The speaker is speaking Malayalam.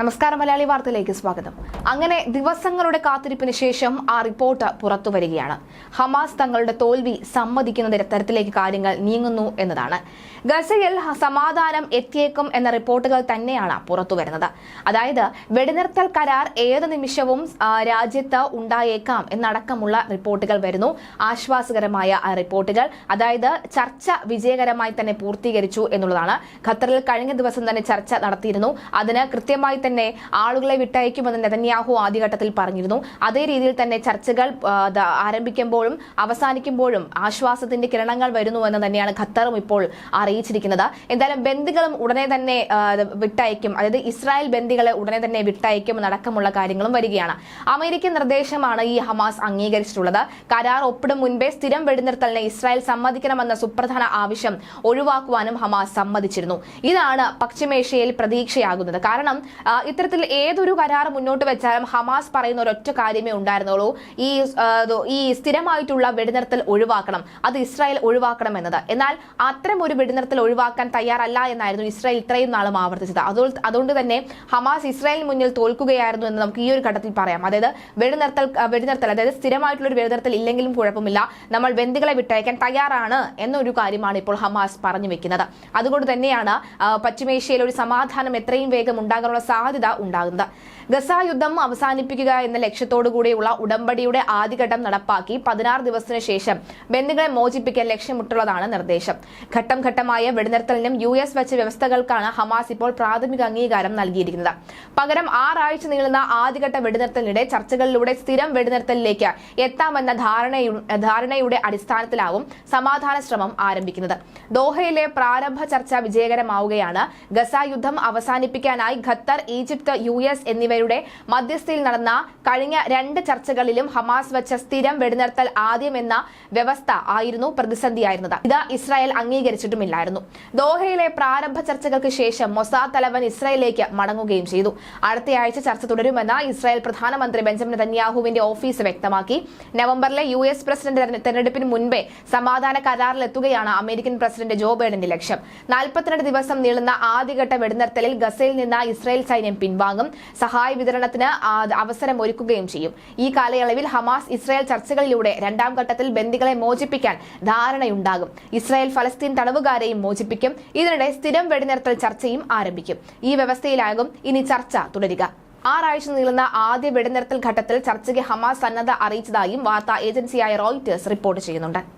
നമസ്കാരം മലയാളി വാർത്തയിലേക്ക് സ്വാഗതം. അങ്ങനെ ദിവസങ്ങളുടെ കാത്തിരിപ്പിന് ശേഷം ആ റിപ്പോർട്ട് പുറത്തു വരികയാണ്. ഹമാസ് തങ്ങളുടെ തോൽവി സമ്മതിക്കുന്ന തരത്തിലേക്ക് കാര്യങ്ങൾ നീങ്ങുന്നു എന്നതാണ്. ഗസയിൽ സമാധാനം എത്തിയേക്കും എന്ന റിപ്പോർട്ടുകൾ തന്നെയാണ് പുറത്തു വരുന്നത്. അതായത് വെടിനിർത്തൽ കരാർ ഏത് നിമിഷവും രാജ്യത്ത് ഉണ്ടായേക്കാം എന്നടക്കമുള്ള റിപ്പോർട്ടുകൾ വരുന്നു. ആശ്വാസകരമായ റിപ്പോർട്ടുകൾ. അതായത് ചർച്ച വിജയകരമായി തന്നെ പൂർത്തീകരിച്ചു എന്നുള്ളതാണ്. ഖത്തറിൽ കഴിഞ്ഞ ദിവസം തന്നെ ചർച്ച നടത്തിയിരുന്നു. അതിന് കൃത്യമായി തന്നെ ആളുകളെ വിട്ടയക്കുമെന്ന് നെതന്യാഹു ആദ്യഘട്ടത്തിൽ പറഞ്ഞിരുന്നു. അതേ രീതിയിൽ തന്നെ ചർച്ചകൾ ആരംഭിക്കുമ്പോഴും അവസാനിക്കുമ്പോഴും ആശ്വാസത്തിന്റെ കിരണങ്ങൾ വരുന്നു എന്ന് തന്നെയാണ് ഖത്തറും ഇപ്പോൾ അറിയിച്ചിരിക്കുന്നത്. എന്തായാലും ബന്ദികളും ഉടനെ തന്നെ വിട്ടയക്കും. അതായത് ഇസ്രായേൽ ബന്ദികളെ ഉടനെ തന്നെ വിട്ടയക്കും അടക്കമുള്ള കാര്യങ്ങളും വരികയാണ്. അമേരിക്കൻ നിർദ്ദേശമാണ് ഈ ഹമാസ് അംഗീകരിച്ചിട്ടുള്ളത്. കരാർ ഒപ്പിടും മുൻപേ സ്ഥിരം വെടിനിർത്തലിനെ ഇസ്രായേൽ സമ്മതിക്കണമെന്ന സുപ്രധാന ആവശ്യം ഒഴിവാക്കുവാനും ഹമാസ് സമ്മതിച്ചിരുന്നു. ഇതാണ് പശ്ചിമേഷ്യയിൽ പ്രതീക്ഷയാകുന്നത്. കാരണം ഇത്തരത്തിൽ ഏതൊരു കരാർ മുന്നോട്ട് വെച്ചാലും ഹമാസ് പറയുന്ന ഒരൊറ്റ കാര്യമേ ഉണ്ടായിരുന്നുള്ളൂ. ഈ ഈ സ്ഥിരമായിട്ടുള്ള വെടിനിർത്തൽ ഒഴിവാക്കണം. അത് ഇസ്രായേൽ ഒഴിവാക്കണം എന്നത്. എന്നാൽ അത്തരം ഒരു വെടിനിർത്തൽ ഒഴിവാക്കാൻ തയ്യാറല്ല എന്നായിരുന്നു ഇസ്രായേൽ ഇത്രയും നാളും ആവർത്തിച്ചത്. അതുകൊണ്ട് തന്നെ ഹമാസ് ഇസ്രായേലിന് മുന്നിൽ തോൽക്കുകയായിരുന്നു എന്ന് നമുക്ക് ഈ ഒരു ഘട്ടത്തിൽ പറയാം. അതായത് വെടിനിർത്തൽ വെടിനിർത്തൽ അതായത് സ്ഥിരമായിട്ടുള്ള ഒരു വെടിനിർത്തൽ ഇല്ലെങ്കിലും കുഴപ്പമില്ല. നമ്മൾ ബന്ധുക്കളെ വിട്ടയക്കാൻ തയ്യാറാണ് എന്നൊരു കാര്യമാണ് ഇപ്പോൾ ഹമാസ് പറഞ്ഞു വെക്കുന്നത്. അതുകൊണ്ട് തന്നെയാണ് പശ്ചിമേഷ്യയിൽ ഒരു സമാധാനം എത്രയും വേഗം ഉണ്ടാകാനുള്ള സാധ്യത ഉണ്ടാകുന്നത്. ഗസ യുദ്ധം അവസാനിപ്പിക്കുക എന്ന ലക്ഷ്യത്തോടു കൂടിയുള്ള ഉടമ്പടിയുടെ ആദ്യഘട്ടം നടപ്പാക്കി പതിനാറ് ദിവസത്തിനു ശേഷം ബന്ധുക്കളെ മോചിപ്പിക്കാൻ ലക്ഷ്യമിട്ടുള്ളതാണ് നിർദ്ദേശം. ഘട്ടം ഘട്ടമായ വെടിനിർത്തലിനും യു എസ് വെച്ച വ്യവസ്ഥകൾക്കാണ് ഹമാസ് ഇപ്പോൾ പ്രാഥമിക അംഗീകാരം നൽകിയിരിക്കുന്നത്. പകരം ആറാഴ്ച നീളുന്ന ആദ്യഘട്ട വെടിനിർത്തലിനിടെ ചർച്ചകളിലൂടെ സ്ഥിരം വെടിനിർത്തലിലേക്ക് എത്താമെന്ന ധാരണയു- ധാരണയുടെ അടിസ്ഥാനത്തിലാവും സമാധാന ശ്രമം ആരംഭിക്കുന്നത്. ദോഹയിലെ പ്രാരംഭ ചർച്ച വിജയകരമാവുകയാണ്. ഗസ യുദ്ധം അവസാനിപ്പിക്കാനായി ഖത്തർ ഈജിപ്ത് യു എസ് എന്നിവരുടെ മധ്യസ്ഥയിൽ നടന്ന കഴിഞ്ഞ രണ്ട് ചർച്ചകളിലും ഹമാസ് വെച്ച സ്ഥിരം വെടിനിർത്തൽ ആദ്യം എന്ന വ്യവസ്ഥ ആയിരുന്നു പ്രതിസന്ധിയായിരുന്നത്. ഇത് ഇസ്രായേൽ അംഗീകരിച്ചിട്ടുമില്ലായിരുന്നു. ദോഹയിലെ പ്രാരംഭ ചർച്ചകൾക്ക് ശേഷം മൊസാദ് തലവൻ ഇസ്രായേലിലേക്ക് മടങ്ങുകയും ചെയ്തു. അടുത്തയാഴ്ച ചർച്ച തുടരുമെന്ന് ഇസ്രായേൽ പ്രധാനമന്ത്രി ബെഞ്ചമിൻ നെതന്യാഹുവിന്റെ ഓഫീസ് വ്യക്തമാക്കി. നവംബറിലെ യു എസ് പ്രസിഡന്റ് തെരഞ്ഞെ- തെരഞ്ഞെടുപ്പിന് മുൻപേ സമാധാന കരാറിലെത്തുകയാണ് അമേരിക്കൻ പ്രസിഡന്റ് ജോ ബൈഡന്റെ ലക്ഷ്യം. നാൽപ്പത്തിരണ്ട് ദിവസം നീളുന്ന ആദ്യഘട്ട വെടിനിർത്തലിൽ ഗസയിൽ നിന്ന് ഇസ്രായേൽ സൈന്യം പിൻവാങ്ങും. സഹായ വിതരണത്തിന് അവസരം ഒരുക്കുകയും ചെയ്യും. ഈ കാലയളവിൽ ഹമാസ് ഇസ്രായേൽ ചർച്ചകളിലൂടെ രണ്ടാം ഘട്ടത്തിൽ ബന്ദികളെ മോചിപ്പിക്കാൻ ധാരണയുണ്ടാകും. ഇസ്രായേൽ ഫലസ്തീൻ തടവുകാരെയും മോചിപ്പിക്കും. ഇതിനിടെ സ്ഥിരം വെടിനിർത്തൽ ചർച്ചയും ആരംഭിക്കും. ഈ വ്യവസ്ഥയിലാകും ഇനി ചർച്ച തുടരുക. ആറാഴ്ച നീളുന്ന ആദ്യ വെടിനിർത്തൽ ഘട്ടത്തിൽ ചർച്ചയ്ക്ക് ഹമാസ് സന്നദ്ധ അറിയിച്ചതായും വാർത്താ ഏജൻസിയായ റോയിറ്റേഴ്സ് റിപ്പോർട്ട് ചെയ്യുന്നുണ്ട്.